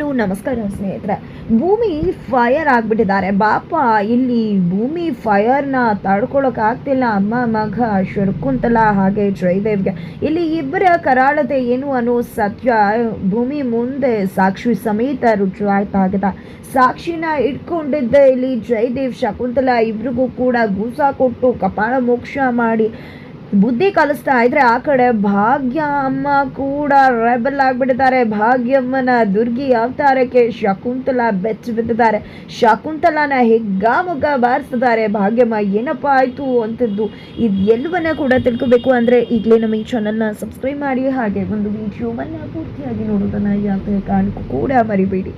Hello ನಮಸ್ಕಾರ ಸ್ನೇಹಿತರೆ. ಭೂಮಿ ಫೈರ್ ಆಗಿಬಿಟ್ಟಿದ್ದಾರೆ. ಬಾಪ, ಇಲ್ಲಿ ಭೂಮಿ ಫೈರ್ನ ತಡ್ಕೊಳಕ್ ಆಗ್ತಿಲ್ಲ. ಅಮ್ಮ, ಮಗ ಶರ್ಕುಂತಲ ಹಾಗೆ ಜಯದೇವ್ಗೆ. ಇಲ್ಲಿ ಇಬ್ಬರ ಕರಾಳತೆ ಏನು ಅನ್ನೋ ಸತ್ಯ. ಭೂಮಿ ಮುಂದೆ ಸಾಕ್ಷಿ ಸಮೇತ ರುಜುವಾಯ್ತಾಗಿದೆ ಸಾಕ್ಷಿನ ಇಟ್ಕೊಂಡಿದ್ದ ಇಲ್ಲಿ ಜಯದೇವ್, ಶಕುಂತಲ ಇಬ್ರಿಗೂ ಕೂಡ ಗೂಸ ಕೊಟ್ಟು ಕಪಾಳ ಮೋಕ್ಷ ಮಾಡಿ ಬುದ್ಧಿ ಕಲಿಸ್ತಾ ಇದ್ರೆ ಆ ಕಡೆ ಭಾಗ್ಯ ಅಮ್ಮ ಕೂಡ ರೆಬಲ್ ಆಗ್ಬಿಡ್ತಾರೆ ಭಾಗ್ಯಮ್ಮನ ದುರ್ಗಿ ಅವತಾರಕ್ಕೆ ಶಕುಂತಲ ಬೆಚ್ಚ ಬಿದ್ದಿದ್ದಾರೆ. ಶಕುಂತಲನ ಹೆಗ್ಗಾಮುಗ್ಗ ಬಾರಿಸ್ತಿದ್ದಾರೆ. ಭಾಗ್ಯಮ್ಮ, ಏನಪ್ಪ ಆಯ್ತು? ಅಂತದ್ದು ಇದು ಎಲ್ಲವನ್ನ ಕೂಡ ತಿಳ್ಕೋಬೇಕು ಅಂದ್ರೆ ಈಗಲೇ ನಮ್ಮ ಈ ಚಾನಲ್ನ ಸಬ್ಸ್ಕ್ರೈಬ್ ಮಾಡಿ, ಹಾಗೆ ಒಂದು ವಿಡಿಯೋವನ್ನ ಪೂರ್ತಿಯಾಗಿ ನೋಡೋದನ್ನ ಯಾವುದೇ ಕಾರಣಕ್ಕೂ ಕೂಡ ಮರಿಬೇಡಿ.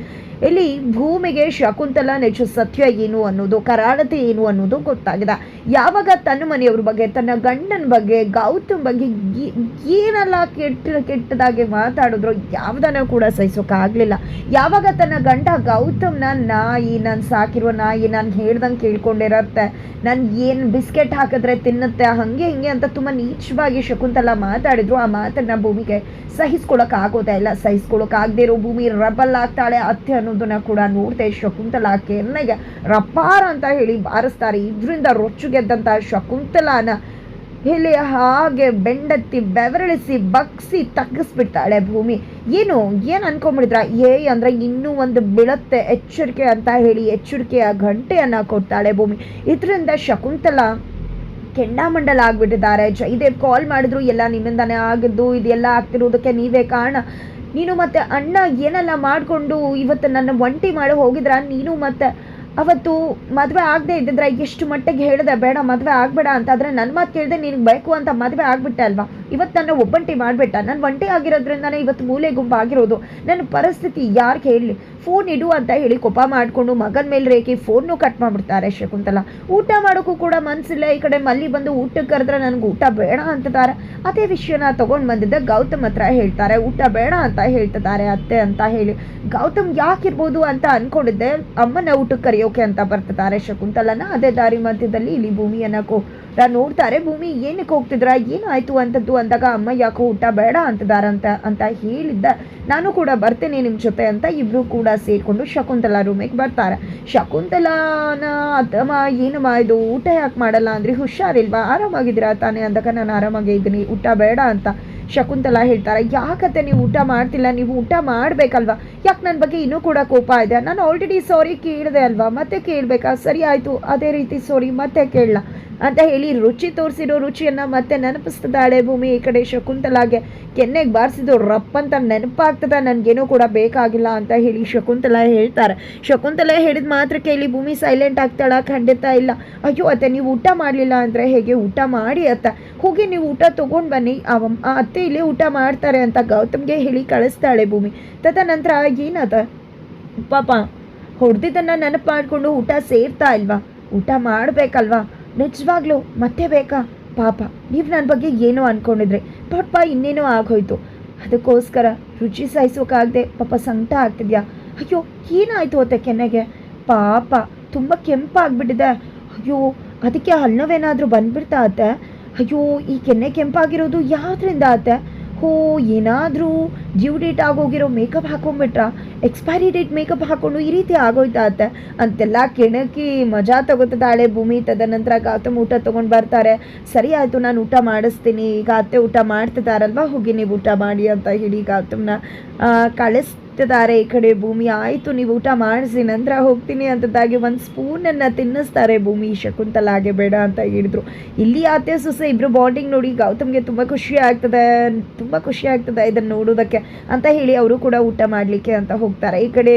ಇಲ್ಲಿ ಭೂಮಿಗೆ ಶಕುಂತಲ ನಿಜ ಸತ್ಯ ಏನು ಅನ್ನೋದು, ಕರಾಳತೆ ಏನು ಅನ್ನೋದು ಗೊತ್ತಾಗಿದೆ. ಯಾವಾಗ ತನ್ನ ಮನೆಯವ್ರ ಬಗ್ಗೆ, ತನ್ನ ಗಂಡನ ಬಗ್ಗೆ, ಗೌತಮ್ ಬಗ್ಗೆ ಏನೆಲ್ಲ ಕೆಟ್ಟ, ಕೆಟ್ಟದಾಗಿ ಮಾತಾಡಿದ್ರು ಯಾವ್ದನ್ನ ಕೂಡ ಸಹಿಸೋಕ್ಕಾಗಲಿಲ್ಲ ಯಾವಾಗ ತನ್ನ ಗಂಡ ಗೌತಮ್ನ, ನಾಯಿ, ನಾನು ಸಾಕಿರುವ ನಾಯಿ, ನಾನು ಹೇಳ್ದಂಗೆ ಕೇಳ್ಕೊಂಡಿರತ್ತೆ, ನಾನು ಏನು ಬಿಸ್ಕೆಟ್ ಹಾಕಿದ್ರೆ ತಿನ್ನುತ್ತೆ, ಹಾಗೆ ಹಿಂಗೆ ಅಂತ ತುಂಬ ನೀಚವಾಗಿ ಶಕುಂತಲ ಮಾತಾಡಿದ್ರು, ಆ ಮಾತನ್ನ ಭೂಮಿಗೆ ಸಹಿಸ್ಕೊಳಕ್ ಆಗೋದೇ ಇಲ್ಲ. ಸಹಿಸ್ಕೊಳಕ್ ಆಗದೆ ಇರೋ ಭೂಮಿ ರಬಲ್ ಆಗ್ತಾಳೆ ಅತ್ತೆ ಅನ್ನೋದನ್ನ ಕೂಡ ನೋಡ್ತೇ ಶಕುಂತಲ ಕೆನ್ನೆಗೆ ರಪ್ಪಾರ ಅಂತ ಹೇಳಿ ಬಾರಿಸ್ತಾರೆ. ಇದರಿಂದ ರೊಚ್ಚುಗೆದ್ದಂತ ಶಕುಂತಲಾನ ಇಲ್ಲಿ ಹಾಗೆ ಬೆಂಡತ್ತಿ ಬೆವರಳಿಸಿ ಬಗ್ಸಿ ತಗ್ಗಿಸ್ಬಿಡ್ತಾಳೆ ಭೂಮಿ. ಏನು ಏನು ಅನ್ಕೊಂಡ್ಬಿಡಿದ್ರ ಏ, ಅಂದ್ರೆ ಇನ್ನೂ ಒಂದು ಬೀಳತ್ತೆ ಎಚ್ಚರಿಕೆ ಅಂತ ಹೇಳಿ ಎಚ್ಚರಿಕೆಯ ಗಂಟೆಯನ್ನ ಕೊಡ್ತಾಳೆ ಭೂಮಿ. ಇದರಿಂದ ಶಕುಂತಲ ಕೆಂಡಾಮಂಡಲ ಆಗಿಬಿಟ್ಟಿದ್ದಾರೆ. ಜಯದೇವ್ ಕಾಲ್ ಮಾಡಿದ್ರು, ಎಲ್ಲ ನಿಮ್ಮಿಂದಾನೇ ಆಗಿದ್ದು, ಇದೆಲ್ಲ ಆಗ್ತಿರೋದಕ್ಕೆ ನೀವೇ ಕಾರಣ. ನೀನು ಮತ್ತೆ ಅಣ್ಣ ಏನೆಲ್ಲ ಮಾಡಿಕೊಂಡು ಇವತ್ತು ನನ್ನ ಒಂಟಿ ಮಾಡಿ ಹೋಗಿದ್ರ? ನೀನು ಮತ್ತೆ ಅವತ್ತು ಮದುವೆ ಆಗದೆ ಇದ್ದಿದ್ರೆ ಎಷ್ಟು ಮಟ್ಟಿಗೆ ಹೇಳಿದೆ, ಬೇಡ, ಮದುವೆ ಆಗಬೇಡ ಅಂತ. ಆದರೆ ನನ್ನ ಮಾತು ಕೇಳಿದೆ ನಿನಗೆ ಬೇಕು ಅಂತ ಮದುವೆ ಆಗಿಬಿಟ್ಟೆ ಅಲ್ವಾ? ಇವತ್ತು ನನ್ನ ಒಬ್ಬಂಟಿ ಮಾಡಿಬಿಟ್ಟ. ನಾನು ಒಂಟಿ ಆಗಿರೋದ್ರಿಂದನೇ ಇವತ್ತು ಮೂಲೆ ಗುಂಪು ಆಗಿರೋದು. ನನ್ನ ಪರಿಸ್ಥಿತಿ ಯಾರಿಗೆ ಹೇಳಲಿ? ಫೋನ್ ಇಡು ಅಂತ ಹೇಳಿ ಕೋಪ ಮಾಡಿಕೊಂಡು ಮಗನ ಮೇಲೆ ರೇಖಿ ಫೋನ್ನು ಕಟ್ ಮಾಡಿಬಿಡ್ತಾರೆ ಶಕುಂತಲ. ಊಟ ಮಾಡೋಕ್ಕೂ ಕೂಡ ಮನಸ್ಸಿಲ್ಲ ಈ ಕಡೆ ಮಲ್ಲಿ ಬಂದು ಊಟಕ್ಕೆ ಕರೆದ್ರೆ ನನಗೆ ಊಟ ಬೇಡ ಅಂತಿದ್ದಾರೆ. ಅದೇ ವಿಷಯನ ತೊಗೊಂಡು ಬಂದಿದ್ದೆ ಗೌತಮ್ ಹತ್ರ ಹೇಳ್ತಾರೆ. ಊಟ ಬೇಡ ಅಂತ ಹೇಳ್ತಿದ್ದಾರೆ ಅತ್ತೆ ಅಂತ ಹೇಳಿ. ಗೌತಮ್ ಯಾಕಿರ್ಬೋದು ಅಂತ ಅಂದ್ಕೊಂಡಿದ್ದೆ ಅಮ್ಮನ ಊಟಕ್ಕೆ ಕರೆಯೋಕೆ ಅಂತ ಬರ್ತಿದ್ದಾರೆ ಶಕುಂತಲನ ಅದೇ ದಾರಿ ಮಧ್ಯದಲ್ಲಿ ಇಲ್ಲಿ ಭೂಮಿಯನ್ನು ನೋಡ್ತಾರೆ, ಭೂಮಿ ಏನಕ್ಕೆ ಹೋಗ್ತಿದ್ರ ಆಯ್ತು ಅಂತದ್ದು ಅಂದಾಗ, ಅಮ್ಮ ಯಾಕೋ ಊಟ ಬೇಡ ಅಂತಿದಾರಂತ ಅಂತ ಹೇಳಿದ್ದ. ನಾನು ಕೂಡ ಬರ್ತೇನೆ ನಿಮ್ಮ ಜೊತೆ ಅಂತ ಇಬ್ರು ಕೂಡ ಸೇರಿಕೊಂಡು ಶಕುಂತಲಾ ರೂಮಿಗೆ ಬರ್ತಾರೆ. ಶಕುಂತಲಾನ, ಅತ್ತಮ್ಮ, ಏನಮ್ಮ ಇದು, ಊಟ ಯಾಕೆ ಮಾಡಲ್ಲ ಅಂದ್ರೆ ಹುಷಾರಿಲ್ವಾ, ಆರಾಮಾಗಿದ್ದೀರಾ ತಾನೇ ಅಂದಾಗ, ನಾನು ಆರಾಮಾಗಿ ಇದ್ದೀನಿ, ಊಟ ಬೇಡ ಅಂತ ಶಕುಂತಲಾ ಹೇಳ್ತಾರೆ. ಯಾಕತ್ತೆ ನೀವು ಊಟ ಮಾಡ್ತಿಲ್ಲ, ನೀವು ಊಟ ಮಾಡಬೇಕಲ್ವಾ? ಯಾಕೆ ನನ್ನ ಬಗ್ಗೆ ಇನ್ನೂ ಕೂಡ ಕೋಪ ಇದೆ? ನಾನು ಆಲ್ರೆಡಿ ಸಾರಿ ಕೇಳಿದೆ ಅಲ್ವಾ? ಮತ್ತೆ ಕೇಳಬೇಕಾ? ಸರಿ ಆಯಿತು, ಅದೇ ರೀತಿ ಸಾರಿ ಮತ್ತೆ ಕೇಳಲ್ಲ ಅಂತ ಹೇಳಿ ರುಚಿ ತೋರಿಸಿರೋ ರುಚಿಯನ್ನ ಮತ್ತೆ ನೆನಪಿಸ್ತಿದ್ದಾಳೆ ಭೂಮಿ ಈ ಕಡೆ ಶಕುಂತಲಾಗೆ ಕೆನ್ನೆಗೆ ಬಾರಿಸಿದ್ರು ರಪ್ ಅಂತ ನೆನಪಾಗ್ತದ, ನನಗೇನೂ ಕೂಡ ಬೇಕಾಗಿಲ್ಲ ಅಂತ ಹೇಳಿ ಶಕುಂತಲ ಹೇಳ್ತಾರೆ. ಶಕುಂತಲ ಹೇಳಿದ ಮಾತ್ರ ಕೇಳಿ ಭೂಮಿ ಸೈಲೆಂಟ್ ಆಗ್ತಾಳ, ಖಂಡಿತ ಇಲ್ಲ. ಅಯ್ಯೋ ಅತ್ತೆ, ನೀವು ಊಟ ಮಾಡಲಿಲ್ಲ ಅಂದರೆ ಹೇಗೆ? ಊಟ ಮಾಡಿ ಅತ್ತ. ಹೋಗಿ ನೀವು ಊಟ ತೊಗೊಂಡು ಬನ್ನಿ. ಆ ಅತ್ತೆ ಇಲ್ಲಿ ಊಟ ಮಾಡ್ತಾರೆ ಅಂತ ಗೌತಮ್ಗೆ ಹೇಳಿ ಕಳಿಸ್ತಾಳೆ ಭೂಮಿ. ತದನಂತರ ಏನದ? ಪಾಪ, ಹೊಡೆದಿದ್ದನ್ನು ನೆನಪು ಮಾಡಿಕೊಂಡು ಊಟ ಸೇರ್ತಾ ಇಲ್ವಾ? ಊಟ ಮಾಡಬೇಕಲ್ವಾ? ನಿಜವಾಗ್ಲೂ ಮತ್ತೆ ಬೇಕಾ? ಪಾಪ, ನೀವು ನನ್ನ ಬಗ್ಗೆ ಏನೋ ಅಂದ್ಕೊಂಡಿದ್ರೆ ಪಾಪ ಇನ್ನೇನೋ ಆಗೋಯ್ತು ಅದಕ್ಕೋಸ್ಕರ ರುಚಿ ಸಾಯಿಸೋಕ್ಕಾಗದೆ ಪಾಪ ಸಂಕಟ ಆಗ್ತಿದ್ಯಾ? ಅಯ್ಯೋ, ಏನಾಯ್ತು ಅತ್ತೆ ಕೆನ್ನೆಗೆ? ಪಾಪ, ತುಂಬ ಕೆಂಪಾಗ್ಬಿಟ್ಟಿದೆ. ಅಯ್ಯೋ, ಅದಕ್ಕೆ ಹಲ್ಲವೇನಾದರೂ ಬಂದ್ಬಿಡ್ತಾ ಅತ್ತೆ? ಅಯ್ಯೋ, ಈ ಕೆನ್ನೆ ಕೆಂಪಾಗಿರೋದು ಯಾವ್ದ್ರಿಂದ ಅತ್ತೆ? ಹೋ ಏನಾದರೂ ಡ್ಯೂ ಡೇಟ್ ಆಗೋಗಿರೋ ಮೇಕಪ್ ಹಾಕೊಂಡ್ಬಿಟ್ರ ಎಕ್ಸ್ಪೈರಿ ಡೇಟ್ ಮೇಕಪ್ ಹಾಕೊಂಡು ಈ ರೀತಿ ಆಗೋಯ್ತಾ ಅತ್ತೆ? ಅಂತೆಲ್ಲ ಕೆಣಕಿ ಮಜಾ ತಗೋತಿದ್ದಾಳೆ ಭೂಮಿ. ತದನಂತರ ಗೌತಮ್ ಊಟ ತೊಗೊಂಡು ಬರ್ತಾರೆ. ಸರಿ ಆಯಿತು ನಾನು ಊಟ ಮಾಡಿಸ್ತೀನಿ. ಈಗ ಅತ್ತೆ ಊಟ ಮಾಡ್ತಿದ್ದಾರಲ್ವಾ? ಹೋಗಿ ನೀವು ಊಟ ಮಾಡಿ ಅಂತ ಹೇಳಿ ಗೌತಮ್ನ ಆ, ಕಳಿಸ್ತಿದ್ದಾರೆ ಈ ಕಡೆ ಭೂಮಿ ಆಯಿತು, ನೀವು ಊಟ ಮಾಡಿಸಿ, ನಂತರ ಹೋಗ್ತೀನಿ ಅಂತದಾಗಿ ಒಂದು ಸ್ಪೂನನ್ನು ತಿನ್ನಿಸ್ತಾರೆ ಭೂಮಿ. ಶಕುಂತಲಾಗೆ ಬೇಡ ಅಂತ ಹೇಳಿದ್ರು. ಇಲ್ಲಿ ಅತ್ತೆ ಸೊಸೆ ಇಬ್ಬರು ಬಾಂಡಿಂಗ್ ನೋಡಿ ಗೌತಮ್ಗೆ ತುಂಬ ಖುಷಿ ಆಗ್ತದೆ, ತುಂಬ ಖುಷಿ ಆಗ್ತದೆ ಇದನ್ನು ನೋಡೋದಕ್ಕೆ ಅಂತ ಹೇಳಿ ಅವರು ಕೂಡ ಊಟ ಮಾಡಲಿಕ್ಕೆ ಅಂತ ಹೋಗ್ತಾರೆ. ಈ ಕಡೆ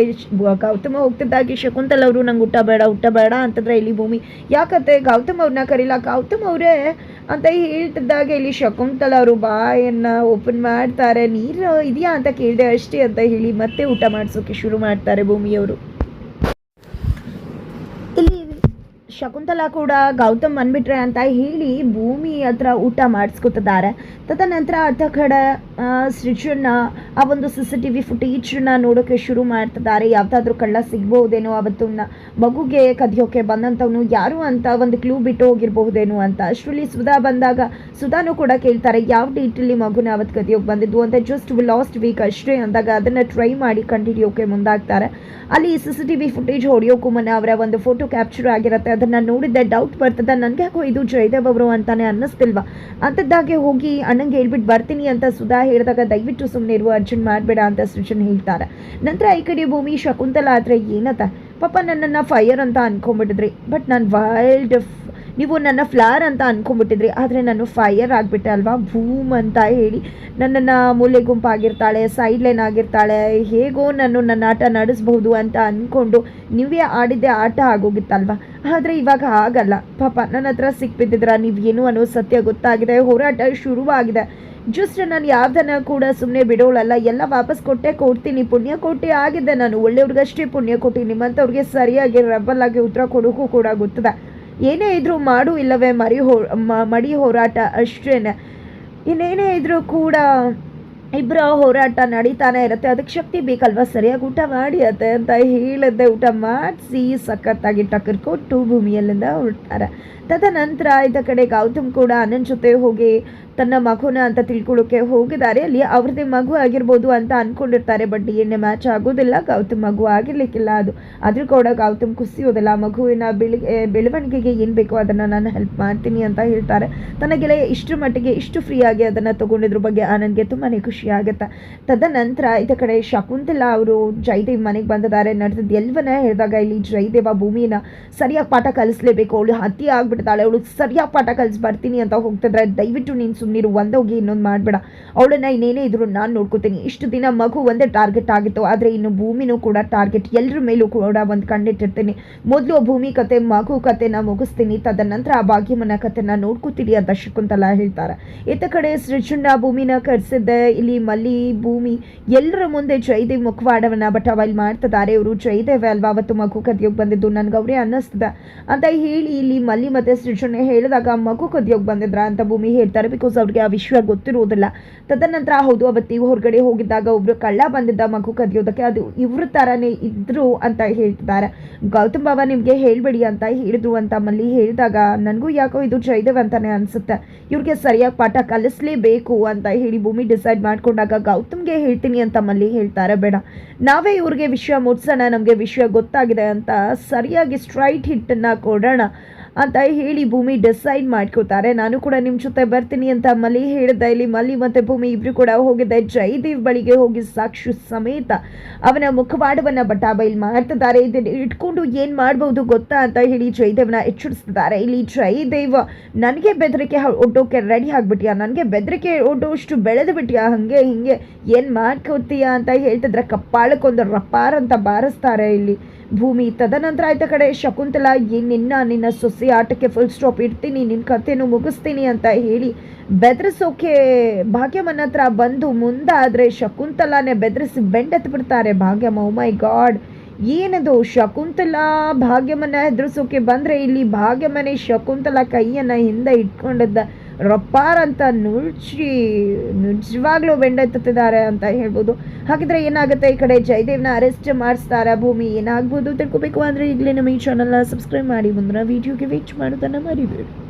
ಗೌತಮ ಹೋಗ್ತಿದ್ದಾಗಿ ಶಕುಂತಲ ಅವರು, ನಂಗೆ ಊಟ ಬೇಡ ಊಟ ಬೇಡ ಅಂತಂದ್ರೆ ಇಲ್ಲಿ ಭೂಮಿ, ಯಾಕತ್ತೆ ಗೌತಮ್ ಅವ್ರನ್ನ ಕರೀಲ? ಗೌತಮ್ ಅವರೇ ಅಂತ ಹೇಳ್ತಿದ್ದಾಗ ಇಲ್ಲಿ ಶಕುಂತಲ ಅವರು ಬಾಯನ್ನ ಓಪನ್ ಮಾಡ್ತಾರೆ. ನೀರು ಇದೆಯಾ ಅಂತ ಕೇಳಿದೆ ಅಷ್ಟೇ ಅಂತ ಹೇಳಿ ಮತ್ತೆ ಊಟ ಮಾಡಿಸೋಕೆ ಶುರು ಮಾಡ್ತಾರೆ ಭೂಮಿಯವರು ಇಲ್ಲಿ ಶಕುಂತಲಾ ಕೂಡ ಗೌತಮ್ ಬಂದ್ಬಿಟ್ರೆ ಅಂತ ಹೇಳಿ ಭೂಮಿ ಹತ್ರ ಊಟ ಮಾಡಿಸ್ಕೊತಿದ್ದಾರೆ. ತದನಂತರ ಅರ್ಥ ಕಡೆ ಸೃಜನ್ನ, ಆ ಒಂದು ಸಿ ಸಿ ಟಿ ವಿ ಫುಟೇಜನ್ನ ನೋಡೋಕ್ಕೆ ಶುರು ಮಾಡ್ತಿದ್ದಾರೆ. ಯಾವುದಾದ್ರೂ ಕಳ್ಳ ಸಿಗ್ಬಹುದೇನೋ ಅವತ್ತು ಮಗುಗೆ ಕದಿಯೋಕೆ ಬಂದಂಥವನು ಯಾರು ಅಂತ ಒಂದು ಕ್ಲೂ ಬಿಟ್ಟು ಹೋಗಿರಬಹುದೇನೋ ಅಂತ. ಅಷ್ಟರಲ್ಲಿ ಸುಧಾ ಬಂದಾಗ ಸುಧಾನು ಕೂಡ ಕೇಳ್ತಾರೆ, ಯಾವ ಡೇಟಲ್ಲಿ ಮಗುನ ಅವತ್ತು ಕದಿಯೋಕೆ ಬಂದಿದ್ದು? ಅಂತ ಜಸ್ಟ್ ಲಾಸ್ಟ್ ವೀಕ್ ಅಷ್ಟೇ, ಅಂದಾಗ ಅದನ್ನು ಟ್ರೈ ಮಾಡಿ ಕಂಡುಹಿಡಿಯೋಕೆ ಮುಂದಾಗ್ತಾರೆ. ಅಲ್ಲಿ C C T V footage ಹೊಡೆಯೋಕ್ಕೂ ಮುನ್ನ ಅವರ ಒಂದು ಫೋಟೋ ಕ್ಯಾಪ್ಚರ್ ಆಗಿರುತ್ತೆ. ಅದನ್ನು ನೋಡಿದ್ದೆ ಡೌಟ್ ಬರ್ತದೆ. ನನಗೆ ಯಾಕೋ ಇದು ಜಯದೇವ್ ಅವರು ಅಂತಾನೆ ಅನ್ನಿಸ್ತಿಲ್ವಾ? ಅಂಥದ್ದಾಗೆ ಹೋಗಿ ಅಣ್ಣಂಗೆ ಹೇಳ್ಬಿಟ್ಟು ಬರ್ತೀನಿ ಅಂತ ಸುಧಾ ಹೇಳಿದಾಗ ದಯವಿಟ್ಟು ಸುಮ್ಮನೆ ಇರುವ ಅರ್ಜುನ್ ಮಾಡಬೇಡ ಅಂತ ಸೃಜನ್ ಹೇಳ್ತಾರೆ. ನಂತರ ಈ ಕಡೆ ಭೂಮಿ, ಶಕುಂತಲ ಆದರೆ ಏನತ್ತ ಪಾಪ ನನ್ನನ್ನು ಫೈರ್ ಅಂತ ಅಂದ್ಕೊಂಬಿಟ್ಟಿದ್ರಿ ಬಟ್ ನಾನು ವೈಲ್ಡ್ ನೀವು ನನ್ನ ಫ್ಲಾರ್ ಅಂತ ಅಂದ್ಕೊಂಡ್ಬಿಟ್ಟಿದ್ರಿ ಆದರೆ ನಾನು ಫೈಯರ್ ಆಗಿಬಿಟ್ಟೆ ಅಲ್ವಾ? ಭೂಮ್ ಅಂತ ಹೇಳಿ ನನ್ನನ್ನು ಮೂಲೆ ಗುಂಪಾಗಿರ್ತಾಳೆ ಸೈಡ್ ಲೈನ್ ಆಗಿರ್ತಾಳೆ, ಹೇಗೋ ನಾನು ನನ್ನ ಆಟ ನಡೆಸ್ಬೋದು ಅಂತ ಅಂದ್ಕೊಂಡು ನೀವೇ ಆಡಿದ್ದೆ ಆಟ ಆಗೋಗಿತ್ತಲ್ವ? ಆದರೆ ಇವಾಗ ಆಗಲ್ಲ ಪಾಪ ನನ್ನ ಹತ್ರ ಸಿಕ್ಬಿದ್ದಿದ್ರ ನೀವೇನು ಅನ್ನೋ ಸತ್ಯ ಗೊತ್ತಾಗಿದೆ, ಹೋರಾಟ ಶುರುವಾಗಿದೆ. ಜಸ್ಟ್ ನಾನು ಯಾವ್ದನ್ನ ಕೂಡ ಸುಮ್ಮನೆ ಬಿಡೋಳಲ್ಲ, ಎಲ್ಲ ವಾಪಸ್ ಕೊಟ್ಟೆ ಕೊಡ್ತೀನಿ, ಪುಣ್ಯ ಕೊಟ್ಟೆ ಆಗಿದೆ ನಾನು. ಒಳ್ಳೆಯವ್ರಿಗಷ್ಟೇ ಪುಣ್ಯ ಕೊಟ್ಟಿನಿ ನಿಮ್ಮಂಥವ್ರಿಗೆ ಸರಿಯಾಗಿ ರೆಬಲ್ ಆಗಿ ಉತ್ತರ ಕೊಡೋಕ್ಕೂ ಕೂಡ ಗೊತ್ತದೆ. ಏನೇ ಇದ್ರೂ ಮಾಡು ಇಲ್ಲವೇ ಮರಿ ಹೋ ಮಡಿ ಹೋರಾಟ ಅಷ್ಟೇನೆ. ಇನ್ನೇನೇ ಇದ್ರೂ ಕೂಡ ಇಬ್ಬರ ಹೋರಾಟ ನಡೀತಾನೆ ಇರುತ್ತೆ. ಅದಕ್ಕೆ ಶಕ್ತಿ ಬೇಕಲ್ವಾ? ಸರಿಯಾಗಿ ಊಟ ಮಾಡಿ ಅತ್ತೆ ಅಂತ ಹೇಳಿದ್ದೆ ಊಟ ಮಾಡಿಸಿ ಸಖತ್ತಾಗಿ ಟಕ್ಕರ್ ಕೊಟ್ಟು ಭೂಮಿಯಲ್ಲಿಂದ ಹೊರಡ್ತಾರೆ. ತದನಂತರ ಇದ್ದ ಕಡೆ ಗೌತಮ್ ಕೂಡ ಅನ್ನನ ಜೊತೆ ಹೋಗಿ ತನ್ನ ಮಗುನ ಅಂತ ತಿಳ್ಕೊಳ್ಳೋಕೆ ಹೋಗಿದ್ದಾರೆ. ಅಲ್ಲಿ ಅವ್ರದ್ದೇ ಮಗು ಆಗಿರ್ಬೋದು ಅಂತ ಅಂದ್ಕೊಂಡಿರ್ತಾರೆ ಬಟ್ ಎಣ್ಣೆ ಮ್ಯಾಚ್ ಆಗೋದಿಲ್ಲ, ಗೌತಮ್ ಮಗು ಆಗಿರ್ಲಿಕ್ಕಿಲ್ಲ ಅದು. ಆದರೂ ಕೂಡ ಗೌತಮ್ ಕುಸಿಯೋದಿಲ್ಲ ಮಗುವಿನ ಬೆಳಿಗ್ಗೆ ಬೆಳವಣಿಗೆಗೆ ಏನು ಬೇಕೋ ಅದನ್ನು ನಾನು ಹೆಲ್ಪ್ ಮಾಡ್ತೀನಿ ಅಂತ ಹೇಳ್ತಾರೆ. ತನ್ನ ಗೆಳೆಯ ಇಷ್ಟರ ಮಟ್ಟಿಗೆ ಇಷ್ಟು ಫ್ರೀಯಾಗಿ ಅದನ್ನು ತಗೊಂಡಿದ್ರ ಬಗ್ಗೆ ಆನಂದ್ಗೆ ತುಂಬಾ ಖುಷಿ ಆಗುತ್ತೆ ತದನಂತರ ಇದ ಕಡೆ ಶಕುಂತಲ ಅವರು ಜಯದೇವ್ ಮನೆಗೆ ಬಂದಿದ್ದಾರೆ. ನಡೆದಿದ್ದು ಎಲ್ಲವನ್ನ ಹೇಳಿದಾಗ ಇಲ್ಲಿ ಜಯದೇವ ಭೂಮಿನ ಸರಿಯಾಗಿ ಪಾಠ ಕಲಿಸ್ಲೇಬೇಕು. ಅವಳು ಹತ್ಯೆ ಆಗ್ಬಿಡ್ತಾಳೆ ಅವಳು ಸರಿಯಾಗಿ ಪಾಠ ಕಲಿಸ್ ಬರ್ತೀನಿ ಅಂತ ಹೋಗ್ತಿದ್ರೆ ದಯವಿಟ್ಟು ನೀನು ಸುಮ್ಮನಿರು ಒಂದೋಗಿ ಇನ್ನೊಂದು ಮಾಡಬೇಡ. ಅವಳನ್ನ ಇನ್ನೇನೇ ಇದ್ರು ನಾನು ನೋಡ್ಕೋತೀನಿ. ಇಷ್ಟು ದಿನ ಮಗು ಒಂದೇ ಟಾರ್ಗೆಟ್ ಆಗಿತ್ತು. ಆದರೆ ಇನ್ನು ಭೂಮಿನೂ ಕೂಡ ಟಾರ್ಗೆಟ್ ಎಲ್ಲರ ಮೇಲೂ ಕೂಡ ಒಂದು ಕಂಡಿಟ್ಟಿರ್ತೀನಿ ಮೊದಲು ಭೂಮಿ ಕತೆ, ಮಗು ಕತೆನ ಮುಗಿಸ್ತೀನಿ. ತದನಂತರ ಆ ಭಾಗ್ಯಮನ ಕತೆನ ನೋಡ್ಕೋತೀನಿ ಅಂತ ಶಕುಂತಲ ಹೇಳ್ತಾರೆ. ಇತ್ತ ಕಡೆ ಸೃಜುಂಡ ಭೂಮಿನ ಕರೆಸಿದ್ದೆ ಇಲ್ಲಿ ಮಲ್ಲಿ ಭೂಮಿ, ಎಲ್ಲರ ಮುಂದೆ ಜಯದೇವ್ ಮುಖವಾಡವನ್ನ ಇಲ್ಲಿ ಮಾಡ್ತಿದ್ದಾರೆ. ಇವರು ಜಯದೇವ್ ಅಲ್ವಾ? ಅವತ್ತು ಮಗು ಕದಿಯೋಗಿ ಬಂದಿದ್ದು ನನ್ಗೆ ಅವರೇ ಅನ್ನಿಸ್ತದ. ಅಂತ ಹೇಳಿ ಇಲ್ಲಿ ಮಲ್ಲಿ ಮತ್ತೆ ಸೃಜನೆ ಹೇಳಿದಾಗ ಮಗು ಕದಿಯೋಗಿ ಬಂದಿದ್ರ ಅಂತ ಭೂಮಿ ಹೇಳ್ತಾರೆ. ಬಿಕಾಸ್ ಅವ್ರಿಗೆ ಆ ವಿಷಯ ಗೊತ್ತಿರೋದಿಲ್ಲ. ತದನಂತರ ಹೌದು, ಅವತ್ತು ಹೊರಗಡೆ ಹೋಗಿದ್ದಾಗ ಒಬ್ರು ಕಳ್ಳ ಬಂದಿದ್ದ ಮಗು ಕದಿಯೋದಕ್ಕೆ ಅದು ಇವ್ರ ಥರನೇ ಇದ್ರು ಅಂತ ಹೇಳ್ತಿದ್ದಾರೆ. ಗೌತಮ್ ಬಾಬಾ ನಿಮಗೆ ಹೇಳ್ಬೇಡಿ ಅಂತ ಹೇಳಿದ್ರು ಅಂತ ಮಲ್ಲಿ ಹೇಳಿದಾಗ ನನಗೂ ಯಾಕೋ ಇದು ಜಯದೇವ್ ಅಂತಾನೆ ಅನ್ಸುತ್ತೆ. ಇವ್ರಿಗೆ ಸರಿಯಾಗಿ ಪಾಠ ಕಲಿಸ್ಲೇಬೇಕು ಅಂತ ಹೇಳಿ ಭೂಮಿ ಡಿಸೈಡ್ ಮಾಡ್ಕೊಂಡಾಗ ಗೌತಮ್ಗೆ ಹೇಳ್ತೀನಿ ಅಂತ ಮಲ್ಲಿ ಹೇಳ್ತಾರೆ, ಬೇಡ. ನಾವೇ ಇವ್ರಿಗೆ ವಿಷಯ ಮುಟ್ಸೋಣ, ನಮಗೆ ವಿಷಯ ಗೊತ್ತಾಗಿದೆ ಅಂತ ಸರಿಯಾಗಿ ಸ್ಟ್ರೈಟ್ ಹಿಟ್ಟನ್ನು ಕೊಡೋಣ. ಅಂತ ಹೇಳಿ ಭೂಮಿ ಡಿಸೈಡ್ ಮಾಡ್ಕೋತಾರೆ. ನಾನು ಕೂಡ ನಿಮ್ಮ ಜೊತೆ ಬರ್ತೀನಿ ಅಂತ ಮಲಿ ಹೇಳಿದ. ಇಲ್ಲಿ ಮಲ್ಲಿ ಮತ್ತು ಭೂಮಿ ಇಬ್ರು ಕೂಡ ಹೋಗಿದ್ದೆ ಜಯದೇವ್ ಬಳಿಗೆ ಹೋಗಿ ಸಾಕ್ಷಿ ಸಮೇತ ಅವನ ಮುಖವಾಡವನ್ನ ಬಟಾಬೈಲ್ ಮಾಡ್ತಿದ್ದಾರೆ. ಇದನ್ನು ಇಟ್ಕೊಂಡು ಏನು ಮಾಡ್ಬೋದು ಗೊತ್ತಾ ಅಂತ ಹೇಳಿ ಜಯದೇವ್ನ ಎಚ್ಚರಿಸ್ತಿದ್ದಾರೆ. ಇಲ್ಲಿ ಜಯದೇವ್, ನನಗೆ ಬೆದರಿಕೆ ಒಡ್ಡೋಕೆ ರೆಡಿ ಆಗ್ಬಿಟ್ಯಾ? ನನಗೆ ಬೆದರಿಕೆ ಒಡ್ಡೋಷ್ಟು ಬೆಳೆದು ಬಿಟ್ಯಾ? ಹಾಗೆ ಹಿಂಗೆ ಏನು ಮಾಡ್ಕೋತೀಯಾ? ಅಂತ ಹೇಳ್ತಿದ್ರೆ ಕಪ್ಪಾಳಕ್ಕೊಂದು ರಪ್ಪಾರ್ ಅಂತ ಬಾರಿಸ್ತಾರೆ ಇಲ್ಲಿ ಭೂಮಿ. ತದನಂತರ ಆಯ್ತ ಕಡೆ ಶಕುಂತಲಾ ಏನ್ ನಿನ್ನ ನಿನ್ನ ಸೊಸೆ ಆಟಕ್ಕೆ ಫುಲ್ ಸ್ಟಾಪ್ ಇಡ್ತೀನಿ ನಿನ್ನ ಕಥೆನೂ ಮುಗಿಸ್ತೀನಿ ಅಂತ ಹೇಳಿ ಬೆದರಿಸೋಕೆ ಭಾಗ್ಯಮ್ಮನ ಹತ್ರ ಬಂದು ಮುಂದಾದರೆ ಶಕುಂತಲಾನೇ ಬೆದರಿಸಿ ಬೆಂಡೆತ್ತು ಬಿಡ್ತಾರೆ. ಭಾಗ್ಯಮ್ಮ ಮೈ ಗಾಡ್ ಏನದು? ಶಕುಂತಲಾ ಭಾಗ್ಯಮ್ಮನ ಹೆದರಿಸೋಕೆ ಬಂದ್ರೆ ಇಲ್ಲಿ ಭಾಗ್ಯಮ್ಮನೆ ಶಕುಂತಲಾ ಕೈಯನ್ನ ಹಿಂದೆ ಇಟ್ಕೊಂಡಿದ್ದ ರಪ್ಪಾರ್ ಅಂತ ನುಡ್ಚಿ ನಿಜವಾಗ್ಲೂ ಬೆಂಡೆತ್ತಿದ್ದಾರೆ ಅಂತ ಹೇಳ್ಬೋದು. ಹಾಗಿದ್ರೆ ಏನಾಗುತ್ತೆ? ಈ ಕಡೆ ಜಯದೇವ್ನ ಅರೆಸ್ಟ್ ಮಾಡಿಸ್ತಾರ ಭೂಮಿ. ಏನಾಗ್ಬೋದು? ತಿಳ್ಕೊಬೇಕು ಅಂದ್ರೆ ಈಗಲೇ ನಮ್ಮ ಈ ಚಾನಲ್ನ ಸಬ್ಸ್ಕ್ರೈಬ್ ಮಾಡಿ. ಮುಂದಿನ ವೀಡಿಯೋಗೆ ವೀಚ್ ಮಾಡೋದನ್ನ ಮರಿಬೇಡಿ.